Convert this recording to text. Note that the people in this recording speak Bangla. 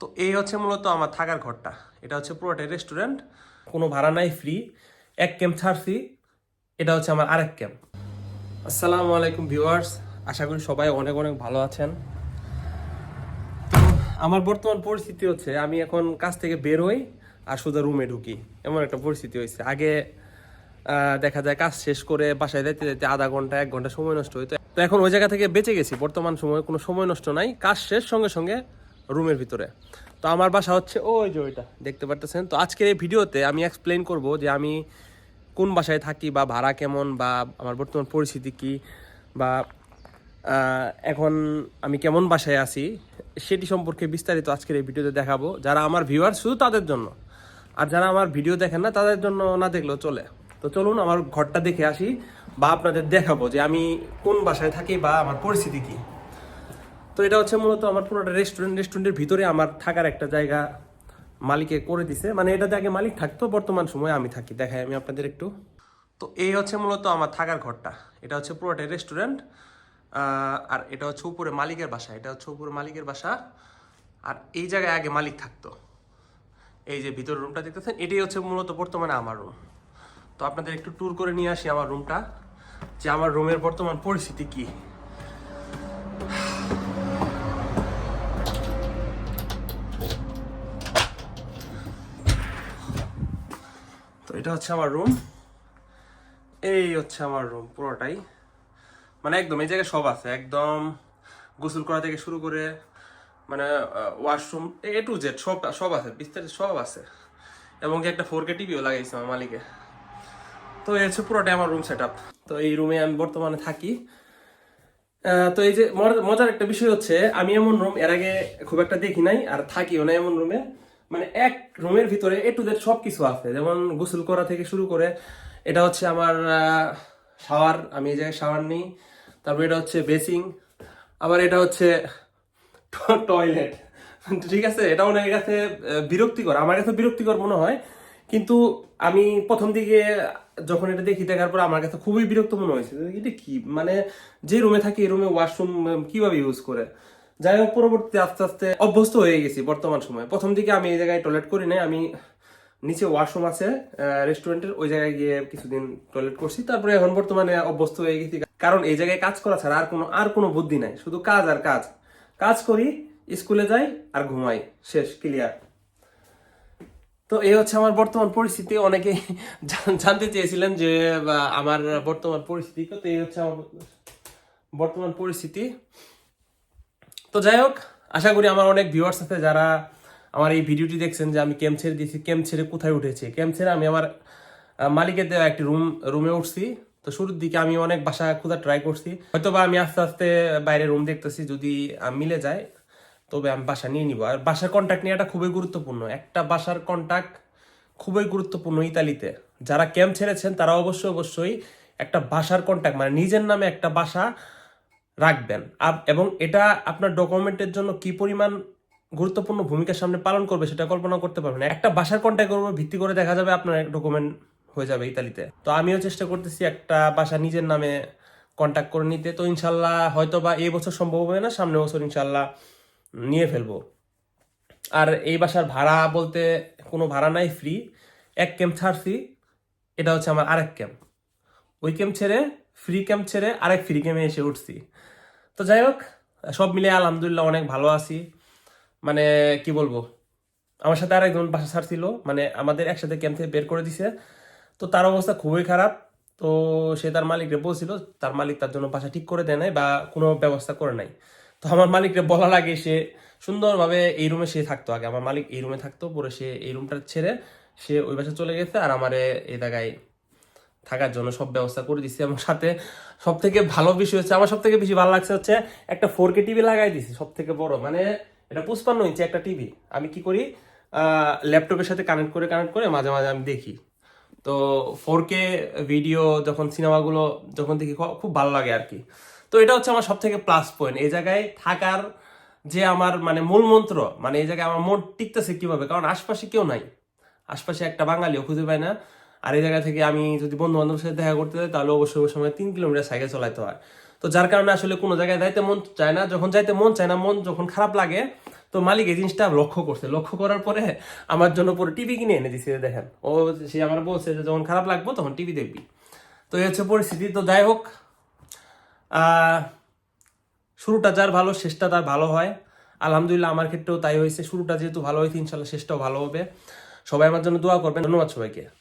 তো এই হচ্ছে মূলত আমার থাকার ঘরটা। এটা হচ্ছে পুরোটাই রেস্টুরেন্ট কোনো ভাড়া নাই ফ্রি এক ক্যাম্প ছাড়ছি, এটা হচ্ছে আমার আরেক ক্যাম্প আসসালামু আলাইকুম ভিউয়ার্স আশা করি সবাই অনেক অনেক ভালো আছেন। আমার বর্তমান পরিস্থিতি হচ্ছে, আমি এখন কাজ থেকে বেরোই আর সোজা রুমে ঢুকি। এমন একটা পরিস্থিতি হয়েছে। আগে দেখা যায় কাজ শেষ করে বাসায় যাইতে যাইতে আধা ঘণ্টা, এক ঘণ্টা সময় নষ্ট হইতো। তো এখন ওই জায়গা থেকে বেঁচে গেছি। বর্তমান সময়ে কোনো সময় নষ্ট নাই। কাজ শেষ সঙ্গে সঙ্গে রুমের ভিতরে। তো আমার বাসা হচ্ছে ওই যে ওইটা, দেখতে পারতেছেন? তো আজকের এই ভিডিওতে আমি এক্সপ্লেন করব যে আমি কোন বাসায় থাকি বা ভাড়া কেমন বা আমার বর্তমান পরিস্থিতি কি বা এখন আমি কেমন বাসায় আছি সেটি সম্পর্কে বিস্তারিত আজকের এই ভিডিওতে দেখাবো। যারা আমার ভিউয়ার শুধু তাদের জন্য, আর যারা আমার ভিডিও দেখেন না, তাদের জন্য না দেখলেও চলে। তো চলুন আমার ঘরটা দেখে আসি বা আপনাদের দেখাবো যে আমি কোন বাসায় থাকি বা আমার পরিস্থিতি কি। তো এটা হচ্ছে মূলত আমার পুরোটা রেস্টুরেন্ট রেস্টুরেন্টের ভিতরে আমার থাকার একটা জায়গা মালিকে করে দিছে। মানে এটাতে আগে মালিক থাকতো, বর্তমান সময়ে আমি থাকি। দেখাই, আমি আপনাদের একটু। তো এই হচ্ছে মূলত আমার থাকার ঘরটা। এটা হচ্ছে পুরোটাই রেস্টুরেন্ট আর এটা হচ্ছে উপরে মালিকের বাসা। এটা হচ্ছে উপরে মালিকের বাসা। আর এই জায়গায় আগে মালিক থাকতো। এই যে ভিতরের রুমটা দেখতেছেন, এটাই হচ্ছে মূলত বর্তমানে আমার রুম তো আপনাদের একটু ট্যুর করে নিয়ে আসি আমার রুমটা যে আমার রুমের বর্তমান পরিস্থিতি কি। এটা হচ্ছে আমার রুম এই হচ্ছে আমার রুম পুরোটাই। মানে একদম, এই জায়গায় সব আছে। একদম গোসল করা থেকে শুরু করে মানে ওয়াশরুম এ টু জেড সব সব আছে। বিস্তারিত সব আছে। এবং একটা ফোর কে টিভিও লাগাইছে আমার মালিকে। তো এই হচ্ছে পুরোটাই আমার রুম সেট তো এই রুমে আমি বর্তমানে থাকি। তো এই যে মজা- মজার একটা বিষয় হচ্ছে, আমি এমন রুম এর আগে খুব একটা দেখি নাই, আর থাকিও না এমন রুমে মানে এক রুমের ভিতরে এ টু জেড সব কিছু আছে। যেমন গোসল করা থেকে শুরু করে, এটা হচ্ছে আমার শাওয়ার, আমি এই জায়গায় শাওয়ার নিই। তারপর এটা হচ্ছে বেসিং আবার এটা হচ্ছে টয়লেট। ঠিক আছে? এটা অনেকের কাছে বিরক্তিকর। আমার কাছে বিরক্তিকর মনে হয়। কিন্তু আমি প্রথম দিকে যখন এটা দেখি, দেখার পর আমার কাছে খুবই বিরক্ত মনে হয়েছে। এটা কি? মানে যে রুমে থাকি, এই রুমে ওয়াশরুম কীভাবে ইউজ করে? যাই হোক, পরবর্তীতে আস্তে আস্তে অভ্যস্ত হয়ে গেছি বর্তমান সময়ে। প্রথম দিকে আমি এই জায়গায় টয়লেট করি নাই, আমি নিচে ওয়াশরুম আছে রেস্টুরেন্টের ওই জায়গায় গিয়ে কিছুদিন টয়লেট করছি। তারপরে এখন বর্তমানে অভ্যস্ত হয়ে গেছি। কারণ এই জায়গায় কাজ করা ছাড়া আর কোনো আর কোনো বুদ্ধি নাই। শুধু কাজ আর কাজ। কাজ করি, স্কুলে যাই আর ঘুমাই। শেষ ক্লিয়ার তো এই হচ্ছে আমার বর্তমান পরিস্থিতি। অনেকে জানতে চেয়েছিলেন যে আমার বর্তমান পরিস্থিতি। তো এই হচ্ছে আমার বর্তমান পরিস্থিতি। তো যাই হোক, আশা করি আমার অনেক ভিউয়ার্স আছে যারা আমার এই ভিডিওটি দেখছেন যে আমি ক্যাম্প ছেড়ে দিয়েছি ক্যাম্প ছেড়ে কোথায় উঠেছি। ক্যাম্প ছেড়ে আমি আমার মালিকের দেওয়া একটি রুম রুমে উঠছি। তো শুরুর দিকে আমি অনেক বাসা খোঁজা ট্রাই করছি। হয়তো বা আমি আস্তে আস্তে বাইরে রুম দেখতেছি, যদি মিলে যায়, তবে আমি বাসা নিয়ে নিব। আর বাসার কন্ট্যাক্ট নেওয়াটা খুবই গুরুত্বপূর্ণ। একটা বাসার কন্ট্যাক্ট খুবই গুরুত্বপূর্ণ ইতালিতে। যারা ক্যাম্প ছেড়েছেন, তারা অবশ্যই অবশ্যই একটা বাসার কন্ট্যাক্ট মানে নিজের নামে একটা বাসা রাখবেন। এবং এটা আপনার ডকুমেন্টের জন্য কি পরিমাণ গুরুত্বপূর্ণ ভূমিকা সামনে পালন করবে সেটা কল্পনা করতে পারবেন একটা বাসার কন্ট্যাক্টের উপর ভিত্তি করে দেখা যাবে আপনার ডকুমেন্ট হয়ে যাবে ইতালিতে। তো আমিও চেষ্টা করতেছি একটা বাসা নিজের নামে কন্ট্যাক্ট করে নিতে। তো ইনশাল্লাহ হয়তো বা এই বছর সম্ভব হবে না, সামনে বছর ইনশাল্লাহ নিয়ে ফেলব। আর এই বাসার ভাড়া বলতে কোনো ভাড়া নাই ফ্রি এক ক্যাম্প ছাড়ছি, এটা হচ্ছে আমার আরেক ক্যাম্প ওই ক্যাম্প ছেড়ে ফ্রি ক্যাম্প ছেড়ে আরেক ফ্রি ক্যাম্পে এসে উঠছি। তো যাই হোক, সব মিলে আলহামদুলিল্লাহ অনেক ভালো আছি। মানে কি বলব, আমার সাথে আরেকজন বাসা ছাড়ছিল মানে আমাদের একসাথে ক্যাম্প থেকে বের করে দিছে। তো তার অবস্থা খুবই খারাপ। তো সে তার মালিককে বলছিল, তার মালিক তার জন্য বাসা ঠিক করে দেয় নাই বা কোনো ব্যবস্থা করে নাই। তো আমার মালিককে বলা লাগে সে সুন্দরভাবে এই রুমে সে থাকতো আগে। আমার মালিক এই রুমে থাকতো, পরে সে এই রুমটা ছেড়ে সে ওই বাসা চলে গেছে আর আমারে এই জায়গায় থাকার জন্য সব ব্যবস্থা করে দিচ্ছে এবং সাথে সব থেকে ভালো বিষয় হচ্ছে, আমার সব থেকে বেশি ভালো লাগছে হচ্ছে একটা ফোর কে টিভি লাগাই দিছি সব থেকে বড়। মানে এটা পুষ্পান্ন ইঞ্চি একটা টিভি আমি কি করি ল্যাপটপের সাথে কানেক্ট করে কানেক্ট করে মাঝে মাঝে আমি দেখি। তো ফোর কে ভিডিও যখন সিনেমাগুলো যখন দেখি খুব ভালো লাগে আর কি। তো এটা হচ্ছে আমার সব থেকে প্লাস পয়েন্ট এই জায়গায় থাকার যে আমার মানে মূল মন্ত্র মানে এই জায়গায় আমার মন টিকতেছে কীভাবে? কারণ আশপাশে কেউ নাই। আশপাশে একটা বাঙালিও খুঁজে পায় না। আর এই জায়গা থেকে আমি যদি বন্ধু বান্ধবের সাথে দেখা করতে যাই, তাহলে অবশ্যই ওই সময় তিন কিলোমিটার সাইকেল চালাতে হয়। তো যার কারণে আসলে কোনো জায়গায় যাইতে মন চায় না, যখন যাইতে মন চায় না, মন যখন খারাপ লাগে, তো মালিক এই জিনিসটা লক্ষ্য করছে। লক্ষ্য করার পরে আমার জন্য পুরো টিভি কিনে এনে দিছে, দেখেন। ও সে আমার বলছে যে যখন খারাপ লাগবো তখন টিভি দেখবি। তো এই হচ্ছে পরিস্থিতি। তো যাই হোক শুরুটা যার ভালো, শেষটা তার ভালো হয়। আলহামদুলিল্লাহ আমার ক্ষেত্রেও তাই হয়েছে। শুরুটা যেহেতু ভালো হয়েছে, ইনশাল্লাহ শেষটাও ভালো হবে। সবাই আমার জন্য দোয়া করবেন। ধন্যবাদ সবাইকে।